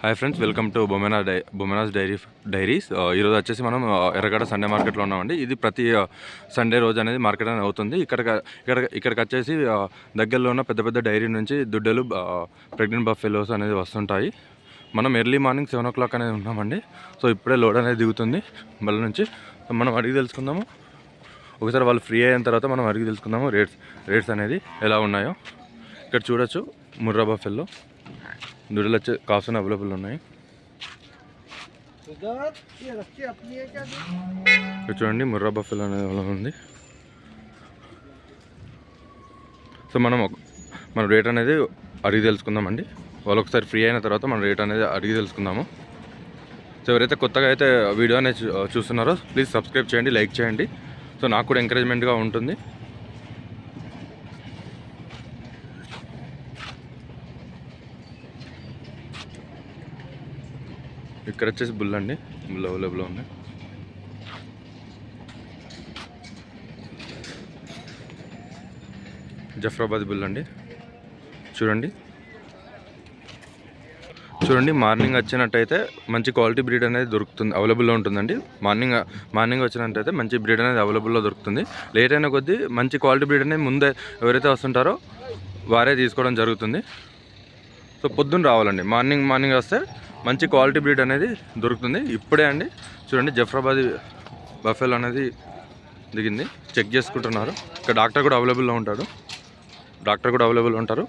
Hi friends welcome to Bomena die బొమెనాస్ dairy diaries. ఈరోజు వచ్చేసి మనం ఎర్రగడ సండే మార్కెట్లో ఉన్నామండి. ఇది ప్రతి సండే రోజు అనేది మార్కెట్ అనేది అవుతుంది. ఇక్కడ ఇక్కడ ఇక్కడికి వచ్చేసి దగ్గరలో ఉన్న పెద్ద పెద్ద డైరీ నుంచి దుడ్డలు ప్రెగ్నెంట్ బఫెలోస్ అనేది వస్తుంటాయి. మనం early morning seven o'clock అనేది ఉన్నామండి. సో ఇప్పుడే లోడ్ అనేది దిగుతుంది బల్ల నుంచి. మనం అడిగి తెలుసుకుందాము. ఒకసారి వాళ్ళు ఫ్రీ అయిన తర్వాత మనం అడిగి తెలుసుకుందాము రేట్స్ రేట్స్ అనేది ఎలా ఉన్నాయో. ఇక్కడ చూడొచ్చు ముర్రా బఫెల్లో. నూడిల్ వచ్చే అని అవైలబుల్ ఉన్నాయి. చూడండి ముర్రా బఫెల్ అనేది ఉంది. సో మనం మన రేట్ అనేది అడిగి తెలుసుకుందామండి. వాళ్ళు ఒకసారి ఫ్రీ అయిన తర్వాత మన రేట్ అనేది అడిగి తెలుసుకుందాము. సో ఎవరైతే కొత్తగా అయితే వీడియో అనేది చూస్తున్నారో ప్లీజ్ సబ్స్క్రైబ్ చేయండి లైక్ చేయండి. సో నాకు కూడా ఎంకరేజ్మెంట్గా ఉంటుంది. ఇక్కడ వచ్చేసి బుల్ అండి. బుల్ అవైలబుల్లో ఉంది. జఫ్రాబాద్ బుల్ అండి. చూడండి. చూడండి మార్నింగ్ వచ్చినట్టయితే మంచి క్వాలిటీ బ్రీడ్ అనేది దొరుకుతుంది అవైలబుల్లో ఉంటుందండి. మార్నింగ్ మార్నింగ్ వచ్చినట్టయితే మంచి బ్రీడ్ అనేది అవైలబుల్లో దొరుకుతుంది. లేట్ అయిన కొద్దీ మంచి క్వాలిటీ బ్రీడ్ అనేది ముందే ఎవరైతే వస్తుంటారో వారే తీసుకోవడం జరుగుతుంది. సో పొద్దున్న రావాలండి. మార్నింగ్ మార్నింగ్ వస్తే మంచి క్వాలిటీ బ్రీడ్ అనేది దొరుకుతుంది. ఇప్పుడే అండి చూడండి జఫ్రాబాద్ బఫెల్ అనేది దిగింది. చెక్ చేసుకుంటున్నారు. ఇక్కడ డాక్టర్ కూడా అవైలబుల్లో ఉంటాడు. డాక్టర్ కూడా అవైలబుల్ ఉంటారు.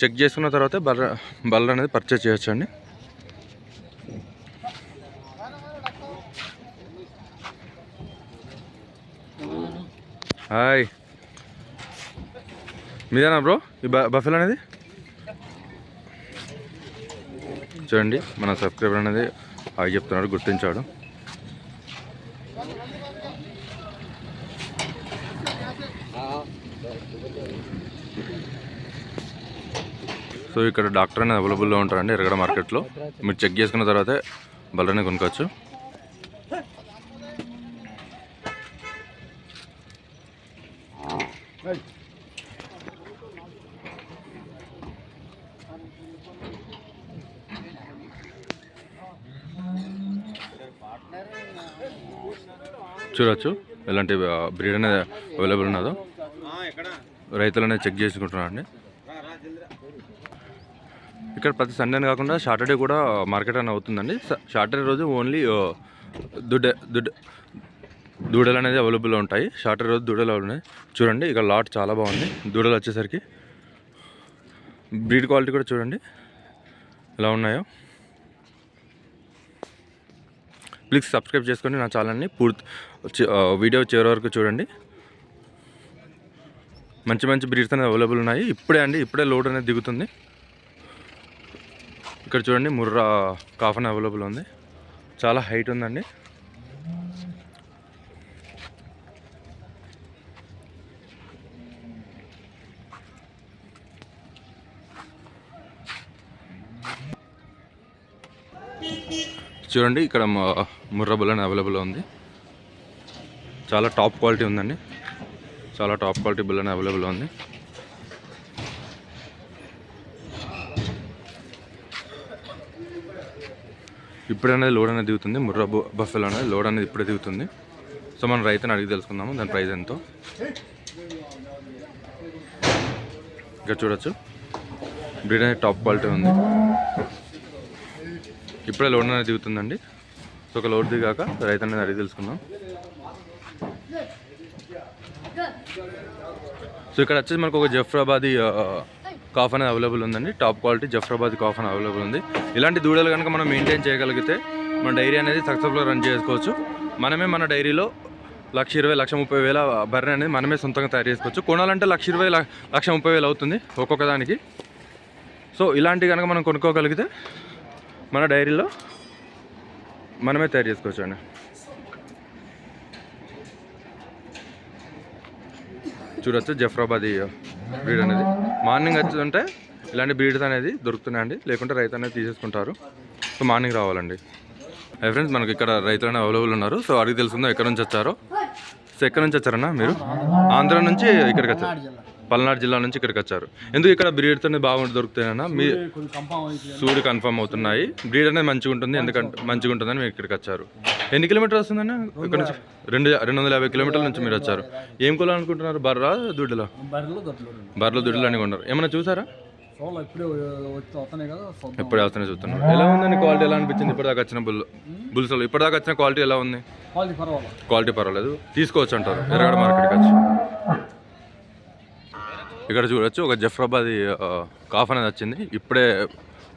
చెక్ చేసుకున్న తర్వాత బర్ర బల్ల అనేది పర్చేస్ చేయొచ్చండి. హాయ్. మీదేనా బ్రో? ఈ బ బఫెల్ అనేది? చూడండి మన సబ్స్క్రైబర్ అనేది ఆగి చెప్తున్నాడు గుర్తించాడు. సో ఇక్కడ డాక్టర్ అనేది అవైలబుల్లో ఉంటారండి ఎరగడ మార్కెట్లో. మీరు చెక్ చేసుకున్న తర్వాతే బల్లనే కొనుక్కోవచ్చు. చూడొచ్చు. ఎలాంటి బ్రీడ్ అనేది అవైలబుల్ ఉన్నదో? రైతులు అనేది చెక్ చేసుకుంటున్నారండి. ఇక్కడ ప్రతి సండే కాకుండా సాటర్డే కూడా మార్కెట్ అని అవుతుందండి. సాటర్డే రోజు ఓన్లీ దుడ్డ దుడ్డ దూడలు అనేది అవైలబుల్లో ఉంటాయి. సాటర్డే రోజు దూడలు ఉన్నాయి. చూడండి ఇక్కడ లాట్ చాలా బాగుంది. దూడలు వచ్చేసరికి. బ్రీడ్ క్వాలిటీ కూడా చూడండి. ఎలా ఉన్నాయో. ప్లీజ్ సబ్స్క్రైబ్ చేసుకొని నా ఛానల్ని పూర్తి వీడియో చివరి వరకు చూడండి. మంచి మంచి బ్రీడ్స్ అనేది అవైలబుల్ ఉన్నాయి. ఇప్పుడే అండి ఇప్పుడే లోడ్ అనేది దిగుతుంది. ఇక్కడ చూడండి ముర్రా కాఫన్ అవైలబుల్ ఉంది. చాలా హైట్ ఉందండి. చూడండి ఇక్కడ ముర్రా బుల్ అవైలబుల్ ఉంది. చాలా టాప్ క్వాలిటీ ఉందండి. చాలా టాప్ క్వాలిటీ బుల్ అవైలబుల్ ఉంది. ఇప్పుడనేది లోడ్ అనేది దిగుతుంది ముర్రా బు- బఫెల్ అనేది లోడ్ అనేది ఇప్పుడే దిగుతుంది. సో మనం రైతుని అడిగి తెలుసుకుందాము దాని ప్రైస్ ఎంతో. ఇక్కడ చూడొచ్చు. బ్రీడ్ అనేది టాప్ క్వాలిటీ ఉంది. ఇప్పుడే లోడ్ అనేది దిగుతుందండి. సో ఒక లోడ్ దిగాక రైతు అనేది అడిగి తెలుసుకుందాం. సో ఇక్కడ వచ్చేసి మనకు ఒక జఫ్రాబాదీ కాఫ్ అనేది అవైలబుల్ ఉందండి. టాప్ క్వాలిటీ జఫ్రాబాద్ కాఫ్ అనేది అవైలబుల్ ఉంది. ఇలాంటి దూడలు కనుక మనం మెయింటైన్ చేయగలిగితే మన డైరీ అనేది సక్సెస్ఫుల్గా రన్ చేసుకోవచ్చు. మనమే మన డైరీలో లక్ష ఇరవై లక్ష ముప్పై వేల బర్రె అనేది మనమే సొంతంగా తయారు చేసుకోవచ్చు. కొనాలంటే లక్ష ఇరవై లక్ష ముప్పై వేలు అవుతుంది ఒక్కొక్క దానికి. సో ఇలాంటి కనుక మనం కొనుక్కోగలిగితే మన డైరీలో మనమే తయారు చేసుకోవచ్చు అండి. చూడొచ్చు జఫ్రాబాదీ బ్రీడ్ అనేది. మార్నింగ్ వచ్చిందంటే ఇలాంటి బ్రీడ్స్ అనేది దొరుకుతున్నాయండి. లేకుంటే రైతు అనేది తీసేసుకుంటారు. సో మార్నింగ్ రావాలండి. హై ఫ్రెండ్స్ మనకి ఇక్కడ రైతులు అవైలబుల్ ఉన్నారు. సో అడిగి తెలుసుకుందాం ఎక్కడ నుంచి వచ్చారో. సో ఎక్కడ నుంచి వచ్చారన్నా మీరు? ఆంధ్ర నుంచి ఇక్కడికి వచ్చారు. పల్నాడు జిల్లా నుంచి ఇక్కడికి వచ్చారు. ఎందుకు ఇక్కడ బ్రీడ్తో బాగుంటుంది దొరుకుతాయన్నా? మీ సూడి కన్ఫర్మ్ అవుతున్నాయి. బ్రీడ్ అనేది మంచిగా ఉంటుంది. ఎందుకంటే మంచిగా ఉంటుందని మీరు ఇక్కడికి వచ్చారు. ఎన్ని కిలోమీటర్ వస్తుందన్న? ఇక్కడ నుంచి రెండు రెండు వందల యాభై కిలోమీటర్ల నుంచి మీరు వచ్చారు. ఏం కొనాలనుకుంటున్నారు? బర్రా దుడ్డులా? బర్రెలు దుడ్డులు. అని కొన్నారు. ఏమైనా చూసారా? వస్తున్నాయి ఎప్పుడు వస్తానే చూస్తున్నారు ఎలా ఉందండి క్వాలిటీ? ఎలా అనిపించింది ఇప్పటిదాకా వచ్చిన బుల్ బుల్స్లో? ఇప్పటిదాకా వచ్చిన క్వాలిటీ ఎలా ఉంది? క్వాలిటీ పర్వాలేదు. తీసుకోవచ్చు అంటారు. ఎర్రగడ మార్కెట్కి వచ్చి. ఇక్కడ చూడొచ్చు. ఒక జఫ్రాబాద్ కాఫ్ అనేది వచ్చింది. ఇప్పుడే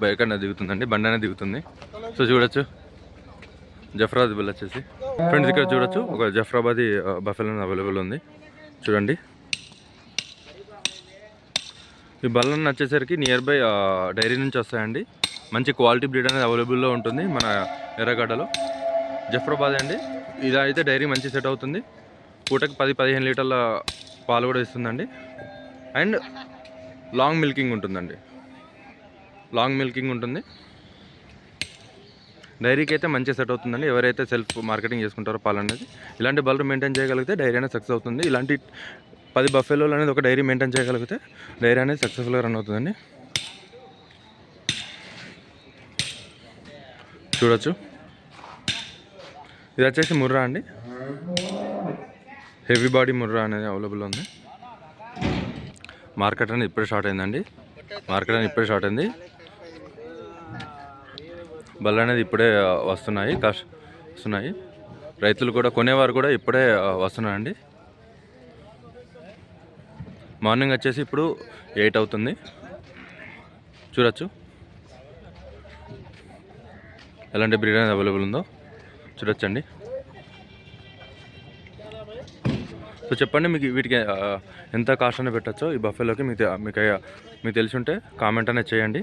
బైక్ అనేది దిగుతుందండి బండి అనేది దిగుతుంది. సో చూడొచ్చు. జఫ్రాబాద్ బిల్ వచ్చేసి. ఫ్రెండ్స్ ఇక్కడ చూడొచ్చు. ఒక జఫ్రాబాదీ బఫెల్ అనేది అవైలబుల్ ఉంది. చూడండి. ఈ బల్లన్ వచ్చేసరికి నియర్ బై డైరీ నుంచి వస్తాయండి. మంచి క్వాలిటీ బ్రీడ్ అనేది అవైలబుల్లో ఉంటుంది మన ఎర్రగడ్డలో. జఫ్రాబాద్ అండి. ఇది అయితే డైరీ మంచి సెట్ అవుతుంది. పూటకి పది పదిహేను లీటర్ల పాలు కూడా ఇస్తుందండి. అండ్ లాంగ్ మిల్కింగ్ ఉంటుందండి. లాంగ్ మిల్కింగ్ ఉంటుంది. డైరీకి అయితే మంచి సెట్ అవుతుందండి. ఎవరైతే సెల్ఫ్ మార్కెటింగ్ చేసుకుంటారో పాలనేది ఇలాంటి బల్లు మెయింటైన్ చేయగలిగితే డైరీ అనేది సక్సెస్ అవుతుంది. ఇలాంటి పది బఫెలోలు అనేది ఒక డైరీ మెయింటైన్ చేయగలిగితే డైరీ అనేది సక్సెస్ఫుల్గా రన్ అవుతుందండి. చూడొచ్చు. ఇది వచ్చేసి ముర్రా అండి. హెవీ బాడీ ముర్రా అనేది అవైలబుల్ ఉంది. మార్కెట్ అనేది ఇప్పుడే స్టార్ట్ అయిందండి. మార్కెట్ అనేది ఇప్పుడే స్టార్ట్ అయింది. బళ్ళు అనేది ఇప్పుడే వస్తున్నాయి. కాస్ట్ వస్తున్నాయి. రైతులు కూడా కొనేవారు కూడా ఇప్పుడే వస్తున్నారండి. మార్నింగ్ వచ్చేసి ఇప్పుడు ఎయిట్ అవుతుంది. చూడొచ్చు. ఎలాంటి బ్రీడ్ అనేది అవైలబుల్ ఉందో చూడొచ్చండి. సో చెప్పండి మీకు వీటికి ఎంత కాస్ట్ అనేది పెట్టచ్చో ఈ బఫెలోకి మీకు మీకు మీకు తెలిసి ఉంటే కామెంట్ అనేది చేయండి.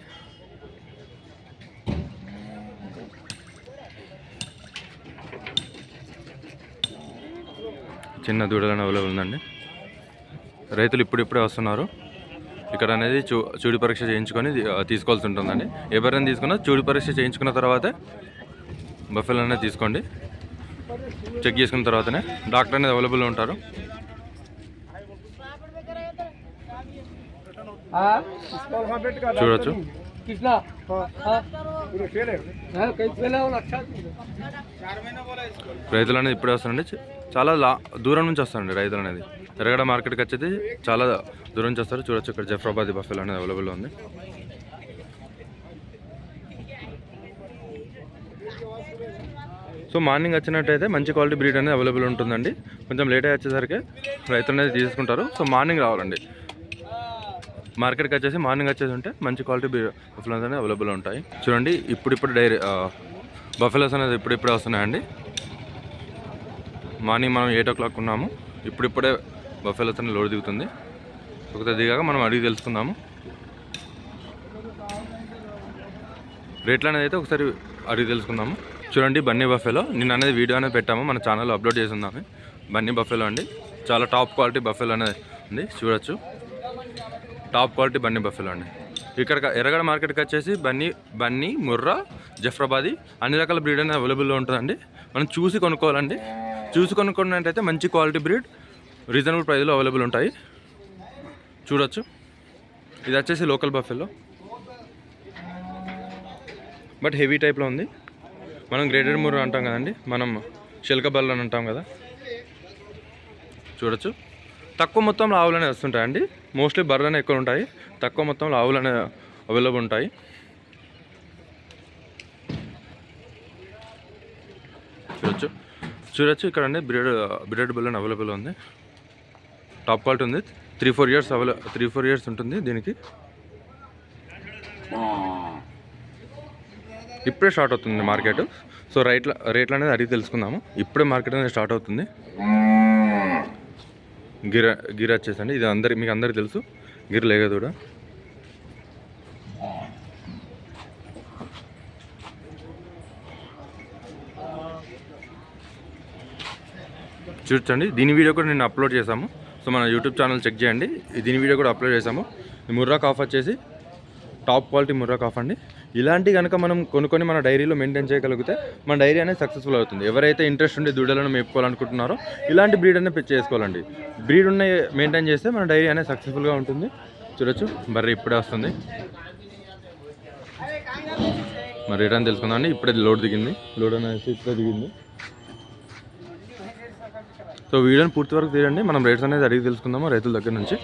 చిన్న దూడలను అవైలబుల్ ఉందండి. రైతులు ఇప్పుడిప్పుడే వస్తున్నారు. ఇక్కడ అనేది చూ చూడి పరీక్ష చేయించుకొని తీసుకోవాల్సి ఉంటుందండి. ఎవరైనా తీసుకున్నా చూడి పరీక్ష చేయించుకున్న తర్వాతే బఫెల్ అనేది తీసుకోండి. చెక్ చేసుకున్న తర్వాతనే డాక్టర్ అనేది అవైలబుల్ ఉంటారు. చూడొచ్చు. రైతులు అనేది ఇప్పుడే వస్తారండి. చాలా లా దూరం నుంచి వస్తారండి రైతులు అనేది ఎరగడ మార్కెట్కి వచ్చేది చాలా దూరం నుంచి వస్తారు. చూడొచ్చు ఇక్కడ జఫరాబాద్ బఫెల్ అనేది అవైలబుల్ ఉంది. సో మార్నింగ్ వచ్చినట్టయితే మంచి క్వాలిటీ బ్రీడ్ అనేది అవైలబుల్ ఉంటుందండి. కొంచెం లేట్ అయ్యి వచ్చేసరికి రైతులు అనేది తీసుకుంటారు సో మార్నింగ్ రావాలండి. మార్కెట్కి వచ్చేసి మార్నింగ్ వచ్చేసి ఉంటే మంచి క్వాలిటీ బఫెలోస్ అనేది అవైలబుల్ ఉంటాయి. చూడండి ఇప్పుడిప్పుడు డైరీ బఫెలోస్ అనేది ఇప్పుడిప్పుడే వస్తున్నాయండి. మార్నింగ్ మనం ఎయిట్ ఓ క్లాక్ ఉన్నాము. ఇప్పుడిప్పుడే బఫెలోస్ అనేది లోడ్ దిగుతుంది. ఒకసారి దిగాక మనం అడిగి తెలుసుకుందాము. రేట్లు అనేది అయితే ఒకసారి అడిగి తెలుసుకుందాము. చూడండి బన్నీ బఫెలో నిన్న అనేది వీడియో అనేది పెట్టాము. మన ఛానల్లో అప్లోడ్ చేసి ఉందాము. బన్నీ బఫెలో అండి. చాలా టాప్ క్వాలిటీ బఫెలో అనేది ఉంది. చూడొచ్చు. టాప్ క్వాలిటీ బన్నీ బఫెలో అండి. ఇక్కడ ఎర్రగడ మార్కెట్కి వచ్చేసి బన్నీ బన్నీ ముర్రా జఫ్రాబాది అన్ని రకాల బ్రీడ్ అనేది అవైలబుల్లో ఉంటుందండి. మనం చూసి కొనుక్కోవాలండి. చూసి కొనుక్కున్నట్టయితే మంచి క్వాలిటీ బ్రీడ్ రీజనబుల్ ప్రైస్లో అవైలబుల్ ఉంటాయి. చూడొచ్చు. ఇది వచ్చేసి లోకల్ బఫెలో. బట్ హెవీ టైప్లో ఉంది. మనం గ్రేటెడ్ ముర్రా అంటాం కదండి. మనం శిల్క బల్ అని అంటాం కదా. చూడొచ్చు. తక్కువ మొత్తంలో ఆవులు అనేవి వస్తుంటాయండి మోస్ట్లీ బర్రెనే ఎక్కువ ఉంటాయి. తక్కువ మొత్తంలో ఆవులు అనేవి అవైలబుల్ ఉంటాయి. చూడొచ్చు. చూడొచ్చు ఇక్కడ అండి బ్రీడ్ బ్రీడ్ బిల్ అవైలబుల్ ఉంది. టాప్ క్వాలిటీ ఉంది. Three four years అవైల three four years ఉంటుంది దీనికి. ఇప్పుడే స్టార్ట్ అవుతుంది మార్కెట్. సో రైట్ల రేట్లు అనేది అడిగి తెలుసుకుందాము. ఇప్పుడే మార్కెట్ అనేది స్టార్ట్ అవుతుంది. గిర గిర వచ్చేసండి. ఇది అందరి మీకు అందరికి తెలుసు. గిర లేగదూడ కూడా. చూడండి దీని వీడియో కూడా నేను అప్లోడ్ చేశాము. సో మన యూట్యూబ్ ఛానల్ చెక్ చేయండి. దీని వీడియో కూడా అప్లోడ్ చేశాము. ముర్రా కాఫ్ వచ్చేసి టాప్ క్వాలిటీ ముర్రా కాఫ్ అండి. ఇలాంటి కనుక మనం కొనుక్కొని మన డైరీలో మెయింటైన్ చేయగలిగితే మన డైరీ అనేది సక్సెస్ఫుల్ అవుతుంది. ఎవరైతే ఇంట్రెస్ట్ ఉండి దూడలను మేపుకోవాలనుకుంటున్నారో ఇలాంటి బ్రీడ్ అనేది చేసుకోవాలండి. బ్రీడ్ ఉన్న మెయింటైన్ చేస్తే మన డైరీ అనేది సక్సెస్ఫుల్గా ఉంటుంది. చూడొచ్చు. బర్రె ఇప్పుడే వస్తుంది. మరి రిటర్న్ తెలుసుకుందాం ఇప్పుడే లోడ్ దిగింది. లోడ్ అనేది ఇప్పుడే దిగింది. సో వీడియోని పూర్తి వరకు తీయండి. మనం రేట్స్ అనేది అడిగి తెలుసుకుందాము రైతుల దగ్గర నుంచి.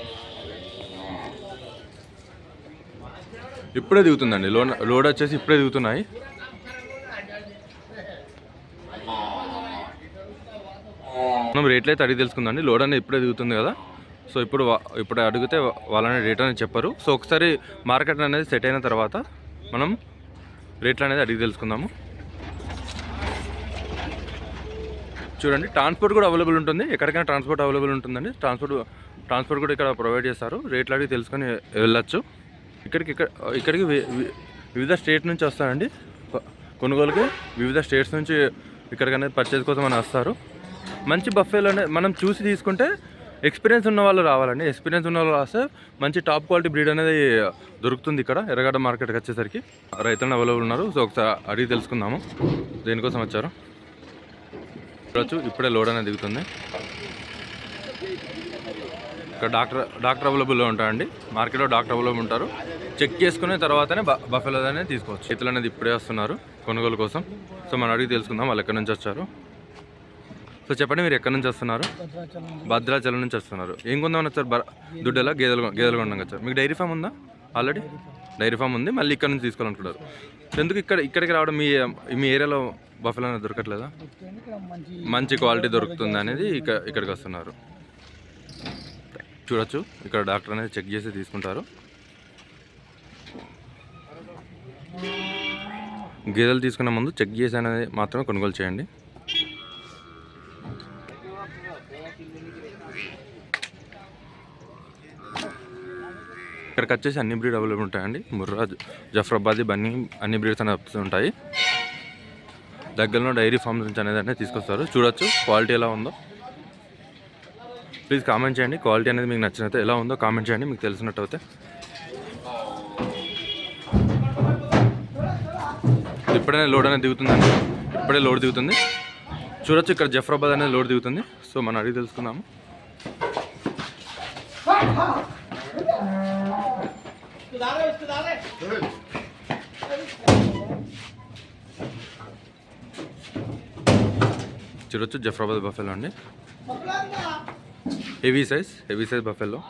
ఇప్పుడే దిగుతుందండి. లోడ్ లోడ్ వచ్చేసి ఇప్పుడే దిగుతున్నాయి. మనం రేట్లు అయితే అడిగి తెలుసుకుందండి లోడ్ అనేది ఇప్పుడే దిగుతుంది కదా. సో ఇప్పుడు ఇప్పుడు అడిగితే వాళ్ళని రేట్ అనేది చెప్పరు. సో ఒకసారి మార్కెట్ అనేది సెట్ అయిన తర్వాత మనం రేట్లు అనేది అడిగి తెలుసుకుందాము. చూడండి ట్రాన్స్పోర్ట్ కూడా అవైలబుల్ ఉంటుంది. ఎక్కడికైనా ట్రాన్స్పోర్ట్ అవైలబుల్ ఉంటుందండి. ట్రాన్స్పోర్ట్ ట్రాన్స్పోర్ట్ కూడా ఇక్కడ ప్రొవైడ్ చేస్తారు. రేట్లు అడిగి తెలుసుకొని వెళ్ళొచ్చు. ఇక్కడికి ఇక్కడ ఇక్కడికి వి- వివిధ స్టేట్ నుంచి వస్తారండి. కొనుగోలుకి వివిధ స్టేట్స్ నుంచి ఇక్కడికి అనేది పర్చేజ్ కోసం అని వస్తారు. మంచి బఫేలు అనేది మనం చూసి తీసుకుంటే ఎక్స్పీరియన్స్ ఉన్న వాళ్ళు రావాలండి. ఎక్స్పీరియన్స్ ఉన్న వాళ్ళు వస్తే మంచి టాప్ క్వాలిటీ బ్రీడ్ అనేది దొరుకుతుంది ఇక్కడ ఎర్రగడ్డ మార్కెట్కి వచ్చేసరికి. రైతులను అవైలబుల్ ఉన్నారు. సో ఒకసారి అడిగి తెలుసుకుందాము. దేనికోసం వచ్చారు? చూడొచ్చు ఇప్పుడే లోడ్ అనేది దిగుతుంది. ఇక్కడ డాక్టర్ డాక్టర్ అవైలబుల్లో ఉంటారండి. మార్కెట్లో డాక్టర్ అవైలబుల్ ఉంటారు. చెక్ చేసుకునే తర్వాతనే బఫెలో అనేది తీసుకోవచ్చు. రైతులు అనేది ఇప్పుడే వస్తున్నారు కొనుగోలు కోసం. సో మనం అడిగి తెలుసుకుందాం వాళ్ళు ఎక్కడి నుంచి వచ్చారు. సో చెప్పండి మీరు ఎక్కడి నుంచి వస్తున్నారు? భద్రాచలం నుంచి వస్తున్నారు. ఏం కొందామని వచ్చారు? బర దుడ్డెలా? గేదెలు గేదెలు కొండంగా వచ్చారు. మీకు డైరీ ఫామ్ ఉందా? ఆల్రెడీ డైరీ ఫామ్ ఉంది. మళ్ళీ ఇక్కడ నుంచి తీసుకోవాలనుకుంటారు ఎందుకు ఇక్కడ ఇక్కడికి రావడం మీ మీ ఏరియాలో బఫెలో అనేది దొరకట్లేదా? మంచి క్వాలిటీ దొరుకుతుంది అనేది ఇక ఇక్కడికి వస్తున్నారు. చూడొచ్చు. ఇక్కడ డాక్టర్ అనేది చెక్ చేసి తీసుకుంటారు. గేదెలు తీసుకునే ముందు చెక్ చేసి అనేది మాత్రమే కొనుగోలు చేయండి. ఇక్కడికి వచ్చేసి అన్ని బ్రీడ్ అవైలబుల్ ఉంటాయండి. ముర్రా జఫ్రాబాదీ బన్నీ అన్ని బ్రీడ్స్ అనేది ఉంటాయి. దగ్గరలో డైరీ ఫార్మ్ నుంచి అనేది అనేది తీసుకొస్తారు. చూడొచ్చు క్వాలిటీ ఎలా ఉందో. ప్లీజ్ కామెంట్ చేయండి. క్వాలిటీ అనేది మీకు నచ్చినట్టు ఎలా ఉందో కామెంట్ చేయండి. మీకు తెలిసినట్టు అయితే ఇప్పుడే లోడ్ అనేది దిగుతుందండి. ఇప్పుడే లోడ్ దిగుతుంది. చూడొచ్చు ఇక్కడ జఫ్రాబాద్ అనేది లోడ్ దిగుతుంది. సో మనం అడిగి తెలుసుకుందాము. చూడొచ్చు జఫ్రాబాద్ బఫెలో అండి. Heavy size heavy size buffalo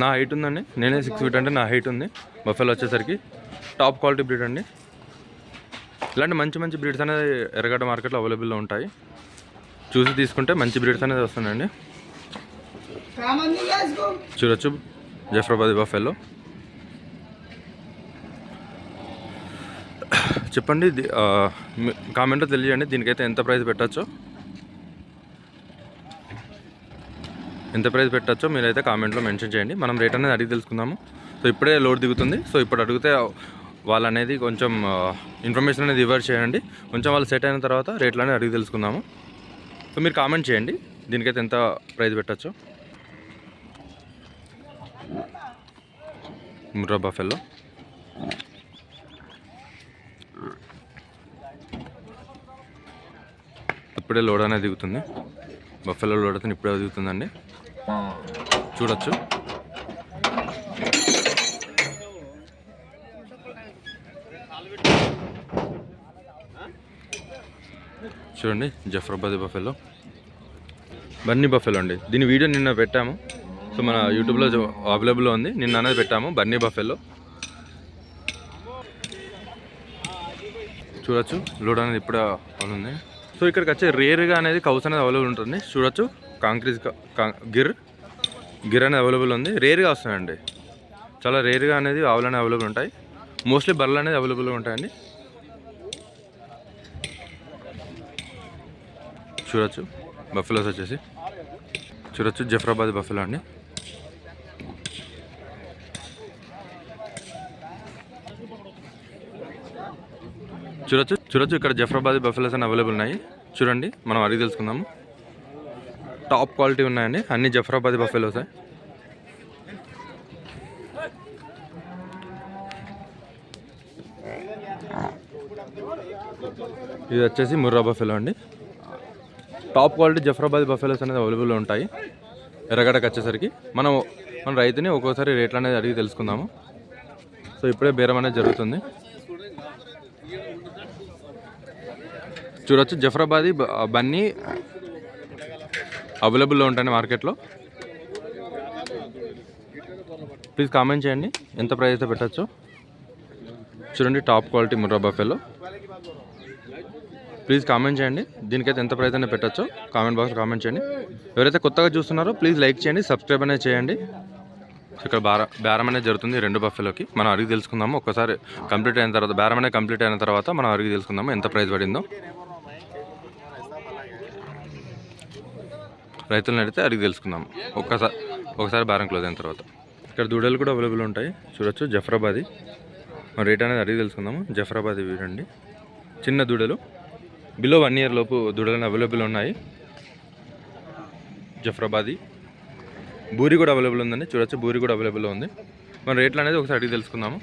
నా హైట్ ఉందండి. నేనే సిక్స్ ఫీట్ అంటే నా హైట్ ఉంది. బఫెలో వచ్చేసరికి టాప్ క్వాలిటీ బ్రీడ్ అండి. ఇలాంటి మంచి మంచి బ్రీడ్స్ అనేది ఎర్రగడ్డ మార్కెట్లో అవైలబుల్లో ఉంటాయి. చూసి తీసుకుంటే మంచి బ్రీడ్స్ అనేది వస్తుందండి. చూడొచ్చు. జఫ్రాబాద్ బఫెలో చెప్పండి కామెంట్లో తెలియజేయండి. దీనికైతే ఎంత ప్రైస్ పెట్టచ్చో. ఎంత ప్రైస్ పెట్టచ్చో మీరైతే కామెంట్లో మెన్షన్ చేయండి. మనం రేట్ అనేది అడిగి తెలుసుకుందాము. సో ఇప్పుడే లోడ్ దిగుతుంది. సో ఇప్పుడు అడిగితే వాళ్ళు అనేది కొంచెం ఇన్ఫర్మేషన్ అనేది ఇవ్వర్ చేయండి. కొంచెం వాళ్ళు సెట్ అయిన తర్వాత రేట్లు అనేది అడిగి తెలుసుకుందాము. సో మీరు కామెంట్ చేయండి. దీనికైతే ఎంత ప్రైస్ పెట్టచ్చు. ముర్రా బఫెల్లో. ఇప్పుడే లోడ్ అనేది దిగుతుంది. బఫెలో లోడ్ అయితే ఇప్పుడే దిగుతుందండి. చూడొచ్చు. చూడండి జఫ్రాబాద్ బఫెలో. బన్నీ బఫెలో అండి. దీని వీడియో నిన్న పెట్టాము. సో మన యూట్యూబ్లో అవైలబుల్లో ఉంది. నిన్న అనేది పెట్టాము బన్నీ బఫెలో. చూడొచ్చు. లోడ్ అనేది ఇప్పుడు ఉంది. సో ఇక్కడికి వచ్చే రేర్గా అనేది కౌస్ అనేది అవైలబుల్ ఉంటుంది. చూడొచ్చు. కాంక్రీజ్ గిర్ గిర్ అనేది అవైలబుల్ ఉంది. రేర్గా వస్తాయండి. చాలా రేర్గా అనేది ఆవులు అనేవి అవైలబుల్ ఉంటాయి. మోస్ట్లీ బర్రెలు అనేది అవైలబుల్గా ఉంటాయండి. చూడొచ్చు. బఫెలోస్ వచ్చేసి. చూడొచ్చు. జఫరాబాద్ బఫెలో అండి. చూడొచ్చు. చూడొచ్చు. ఇక్కడ జఫరాబాద్ బఫెలోస్ అని అవైలబుల్ ఉన్నాయి. చూడండి. మనం అడిగి తెలుసుకుందాము. టాప్ క్వాలిటీ ఉన్నాయండి. అన్ని జఫరాబాద్ బఫెలోసే ఇది వచ్చేసి ముర్రా బఫెలో అండి. టాప్ క్వాలిటీ జఫరాబాద్ బఫెలోస్ అనేది అవైలబుల్ ఉంటాయి. ఎర్రగడ్డకు వచ్చేసరికి మనం మన రైతుని ఒక్కోసారి రేట్లు అనేది అడిగి తెలుసుకుందాము. సో ఇప్పుడే బేరం అనేది జరుగుతుంది. చూడొచ్చు జఫరాబాదీ బన్నీ అవైలబుల్లో ఉంటాయి మార్కెట్లో? ప్లీజ్ కామెంట్ చేయండి. ఎంత ప్రైస్ అయితే పెట్టచ్చు? చూడండి top quality Murrah buffalo please comment చేయండి. దీనికైతే ఎంత ప్రైస్ అయినా పెట్టచ్చు. కామెంట్ బాక్స్ కామెంట్ చేయండి. ఎవరైతే కొత్తగా చూస్తున్నారో ప్లీజ్ లైక్ చేయండి సబ్స్క్రైబ్ అనేది చేయండి. ఇక్కడ బార బేరం అనేది జరుగుతుంది రెండు బఫెలోకి మనం అడిగి తెలుసుకుందాము. ఒకసారి కంప్లీట్ అయిన తర్వాత బేరం అనేది కంప్లీట్ అయిన తర్వాత మనం అడిగి తెలుసుకుందాము ఎంత ప్రైస్ పడిందో. రైతులను అడిగితే అడిగి తెలుసుకుందాం. ఒక్కసారి ఒకసారి బేరం క్లోజ్ అయిన తర్వాత. ఇక్కడ దూడలు కూడా అవైలబుల్ ఉంటాయి. చూడొచ్చు జఫరాబాదీ. మన రేట్ అనేది అడిగి తెలుసుకుందాము. జఫరాబాదీ వీడండి చిన్న దూడలు. బిలో వన్ ఇయర్ లోపు దూడలు అవైలబుల్ ఉన్నాయి. జఫరాబాదీ. బూరి కూడా అవైలబుల్ ఉందండి. చూడొచ్చు బూరి కూడా అవైలబుల్ ఉంది. మన రేట్లు అనేది ఒకసారి అడిగి తెలుసుకుందాము.